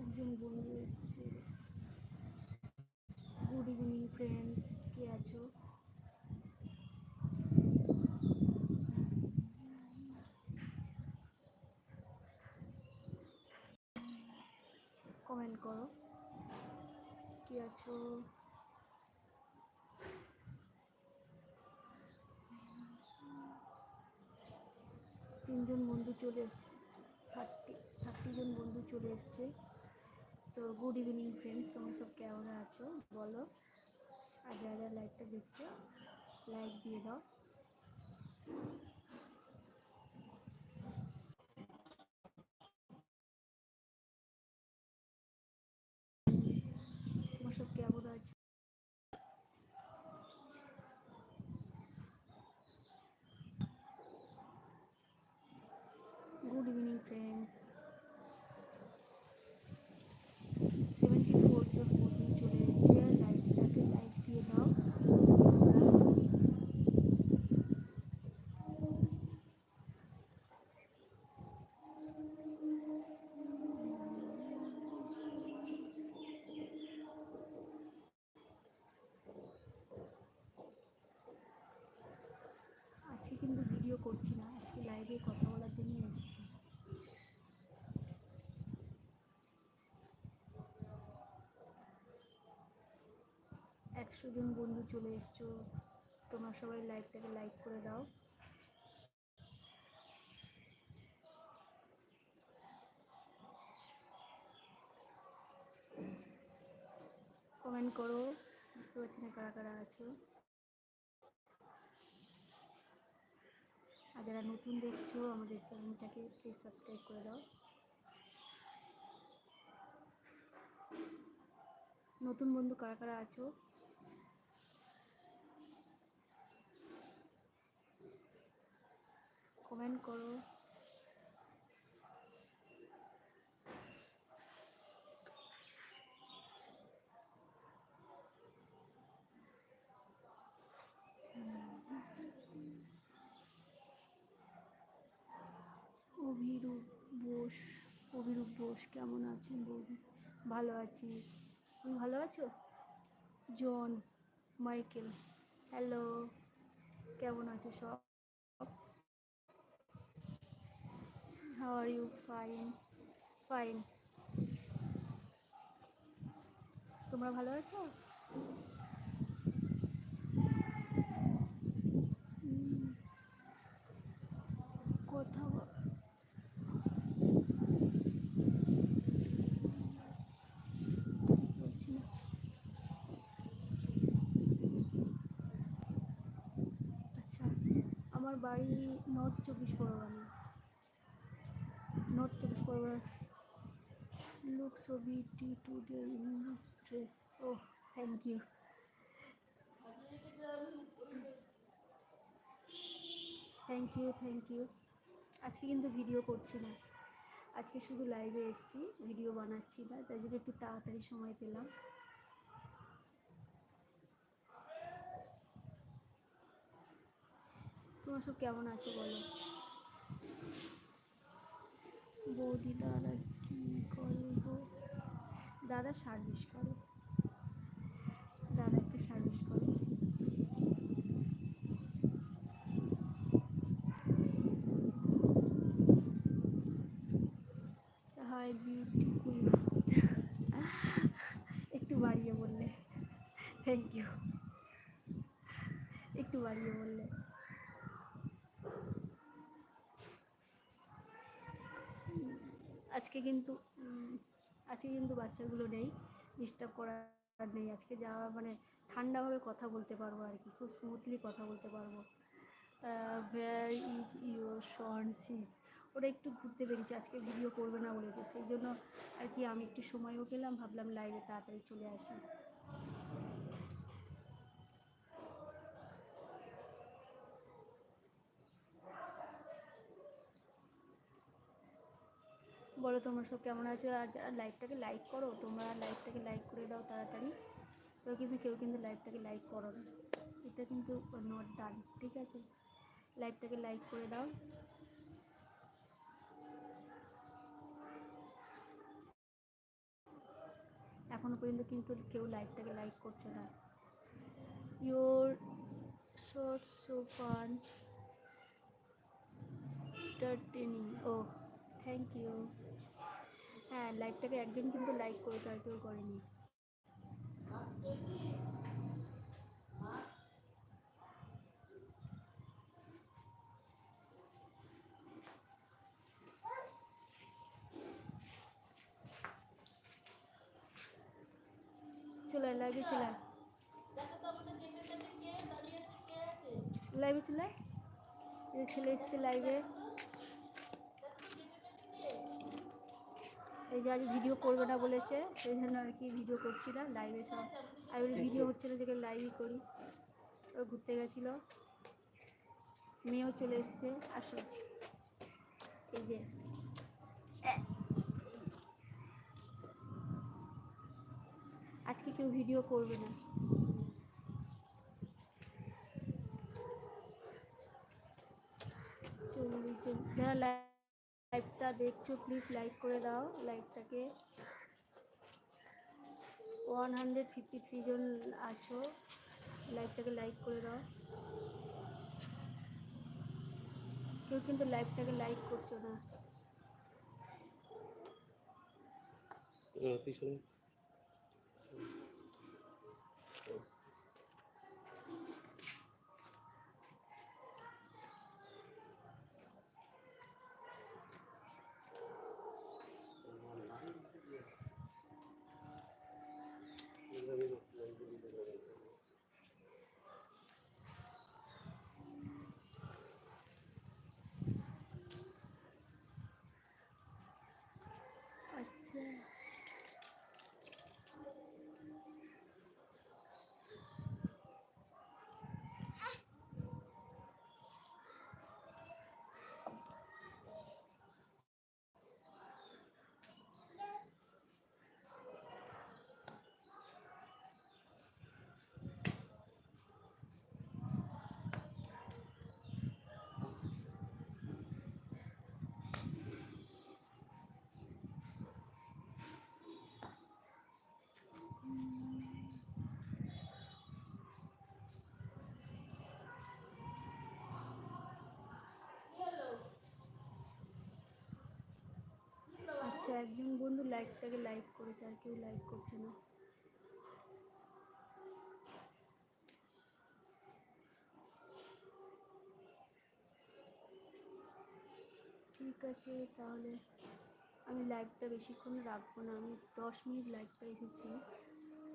একজন বন্ধু এসছে গুড ইভিনিং ফ্রেন্ডস কে আছো কমেন্ট করো। কে আছো? তিনজন বন্ধু চলে এসছে থার্টি থার্টি জন বন্ধু চলে এসছে। তো গুড ইভিনিং ফ্রেন্ডস তোমরা সব কেমন আছো? বলো। আর যারা যারা লাইভটা দেখছ লাইক দিয়ে দাও তোমার সব কেমন আছে good evening friends seventy four জন বন্ধু চলে এসছে লাইভটাকে লাইক দিয়ে দাও আজকে কিন্তু ভিডিও করছি না। আজকে লাইভে কথা বলার জন্য এসেছি। একশো জন বন্ধু চলে এসছো। তোমরা সবাই লাইভটাকে লাইক করে দাও। কমেন্ট করো। বুঝতে পারছি না কারা কারা আছো। আর যারা নতুন দেখছ, আমাদের চ্যানেলটাকে প্লিজ সাবস্ক্রাইব করে দাও। নতুন বন্ধু কারা কারা আছো? কমেন্ট করো অভিরূপ বোস, অভিরূপ বোস, কেমন আছেন বৌদি? ভালো আছি। তুমি ভালো আছো? জন, মাইকেল, হ্যালো, কেমন আছো সব? How are you fine fine তোমরা ভালো আছো? কথা বল বলছি না আচ্ছা আমার বাড়ি নর্থ চব্বিশ পরগনা। নর্থ চব্বিশ Parganas. Look so beauty today in dress. Oh thank you. Thank you thank you. আজকে কিন্তু ভিডিও করছি না। আজকে শুধু লাইভে এসেছি, ভিডিও বানাচ্ছি না, তাই জন্য একটু তাড়াতাড়ি সময় পেলাম। তোমার সব কেমন আছো বলো? বৌদি দাদা কি করে গো দাদা সার্ভিস করে। দাদা একটা সার্ভিস করে। হাই বিউটি একটু বাড়িয়ে বললে। থ্যাংক ইউ একটু বাড়িয়ে বললে। আজকে কিন্তু আজকে কিন্তু বাচ্চাগুলো নেই ডিস্টার্ব করার নেই। আজকে যাওয়া মানে ঠান্ডাভাবে কথা বলতে পারব আর কি, খুব স্মুথলি কথা বলতে পারব। ভেয়ার ইজ ইউর সিজ ওরা একটু ঘুরতে বেরিয়েছে, আজকে ভিডিও করবে না বলেছে। সেই জন্য আর কি আমি একটু সময়ও পেলাম, ভাবলাম লাইভে তাড়াতাড়ি চলে আসি। বলো তোমরা সব কেমন আছো? আর যারা লাইভটাকে লাইক করো, তোমরা লাইভটাকে লাইক করে দাও তাড়াতাড়ি। তো কিন্তু কেউ কিন্তু লাইভটাকে লাইক করো না। এটা কিন্তু নট ডান ঠিক আছে? লাইভটাকে লাইক করে দাও। এখনও পর্যন্ত কিন্তু কেউ লাইভটাকে লাইক করছ না। Your short so fun oh thank you হ্যাঁ লাইভটাকে একদিন কিন্তু লাইক করেছে, আর কেউ করেনি। চলে লাইভে চলে। লাইভে চলে? ছেলে এসছে লাইভে। এই যে আজ ভিডিও করবে না বলেছে, সেই জন্য আর কি ভিডিও করছি না লাইভে সব। আর ভিডিও হচ্ছে না লাইভই করি। ও ঘুরতে গেছিল। মেয়েও চলে এসছে, আসো। এই যে। আজকে কেউ ভিডিও করবে না। চল্লিশ যারা লাইভটা দেখছ প্লিজ লাইক করে দাও। লাইভটাকে ওয়ান হান্ড্রেড ফিফটি থ্রি জন আছো। লাইভটাকে লাইক করে দাও। কেউ কিন্তু লাইভটাকে লাইক করছ না। Yeah. আচ্ছা একজন বন্ধু লাইকটাকে লাইক করেছে আর কেউ লাইক করছে না। ঠিক আছে, তাহলে আমি লাইভটা বেশিক্ষণ রাখব না, আমি দশ মিনিট লাইভটা এসেছি।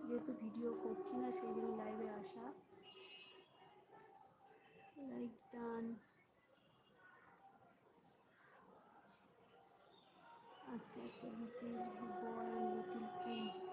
যেহেতু ভিডিও করছি না, সেই জন্য লাইভে আসা। Like done It's a little boy, little queen.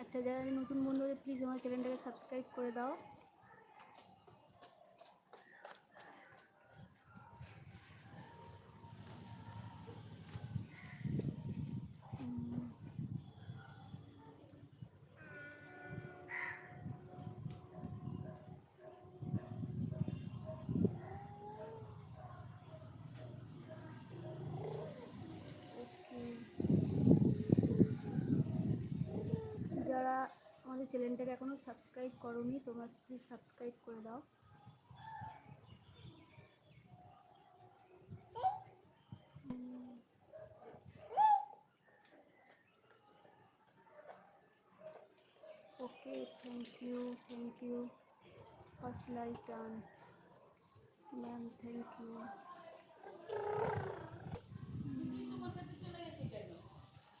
আচ্ছা যারা নতুন বন্ধু প্লিজ আমার চ্যানেলটাকে সাবস্ক্রাইব করে দাও উম, okay. যারা আমাদের চ্যানেলটাকে এখনও সাবস্ক্রাইব করোনি তোমরা প্লিজ সাবস্ক্রাইব করে দাও। Okay thank you thank you first like done ma'am thank you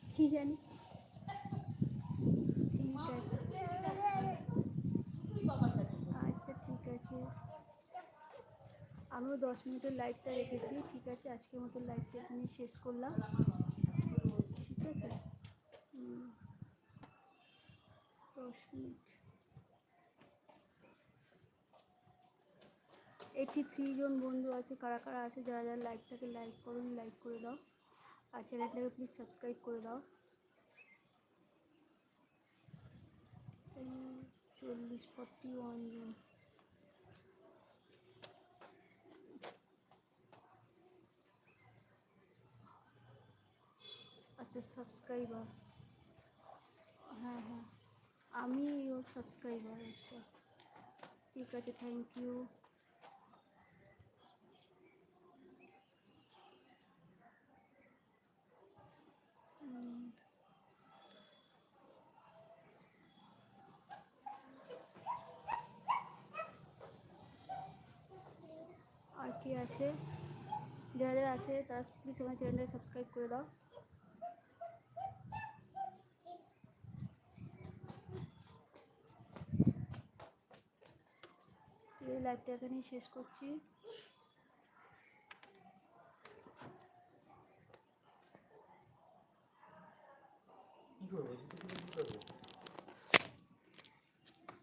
কি জানি ঠিক আছে আচ্ছা ঠিক আছে আমিও দশ মিনিটের লাইভটা রেখেছি। ঠিক আছে, আজকের মতো লাইভটা এখানে শেষ করলাম। ঠিক আছে? দশ মিনিট। এইটি থ্রি জন বন্ধু আছে, কারা কারা আছে, যারা যারা লাইভটাকে লাইক করুন লাইক করে দাও। আর চ্যানেলটাকে প্লিজ সাবস্ক্রাইব করে দাও। চল্লিশ ফর্টি ওয়ান জন। আচ্ছা সাবস্ক্রাইবার হ্যাঁ হ্যাঁ। আমি ওর সাবস্ক্রাইবার আচ্ছা। ঠিক আছে থ্যাংক ইউ আর কি আছে? যারা আছে, তারা প্লিজ আমার চ্যানেলটাকে সাবস্ক্রাইব করে দাও। এই লাইভটা এখানেই শেষ করছি। কি করব?